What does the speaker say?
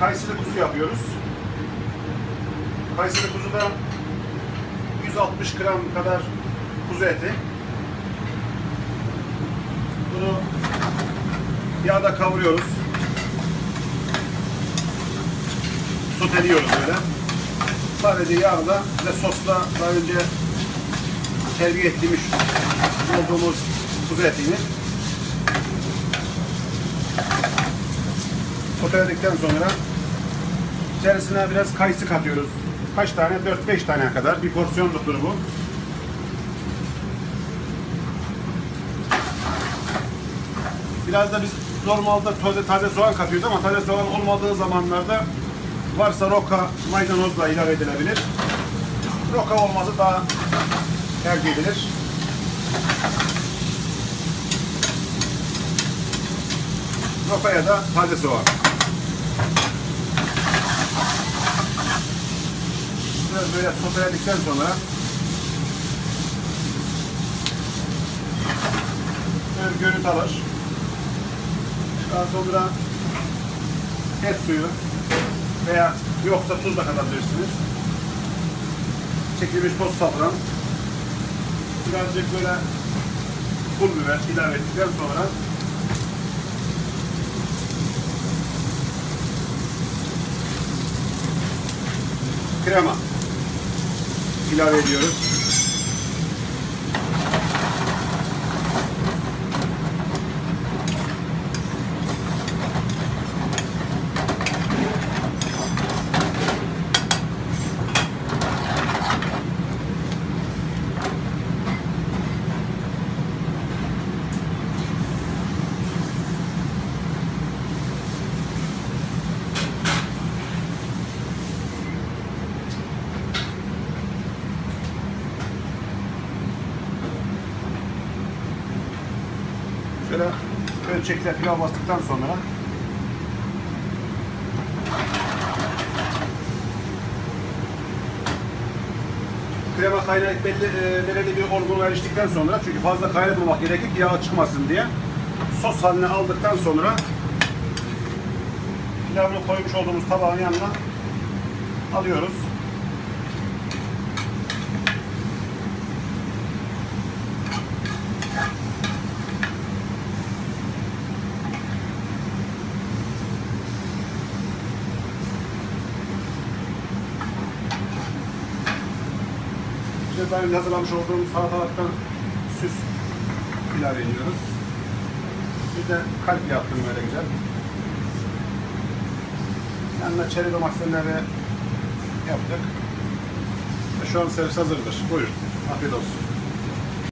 Kayseri kuzu yapıyoruz. Kayseri kuzuda 160 gram kadar kuzu eti. Bunu yağda kavuruyoruz. Soteliyoruz böyle. Sadece yağda ve sosla daha önce terbiye ettiğimiz olduğumuz kuzu etini soteledikten sonra içerisine biraz kayısı katıyoruz. Kaç tane? 4-5 tane kadar. Bir porsiyonluktur bu. Biraz da biz normalde taze, taze soğan katıyoruz ama taze soğan olmadığı zamanlarda varsa roka maydanozla ilave edilebilir. Roka olması daha tercih edilir. Roka ya da taze soğan. Biraz böyle soteledikten sonra böyle bir görüntü alır. Daha sonra et suyu veya yoksa tuz da katabilirsiniz. Çekilmiş toz safran. Birazcık böyle pul biber ilave ettikten sonra krema ilave ediyoruz. Şöyle ölçekle pilav bastıktan sonra krema kaynayıp belli, e, belirli bir olgunluğa eriştikten sonra çünkü fazla kaynatmamak gerekir ki yağ çıkmasın diye sos haline aldıktan sonra pilavını koymuş olduğumuz tabağın yanına alıyoruz. Daha önce hazırlamış olduğumuz salatalıktan süs ilave ediyoruz. Bir de kalp yaptım böyle güzel. Yanına çeri domatesleri yaptık. Şu an servis hazırdır. Buyurun. Afiyet olsun.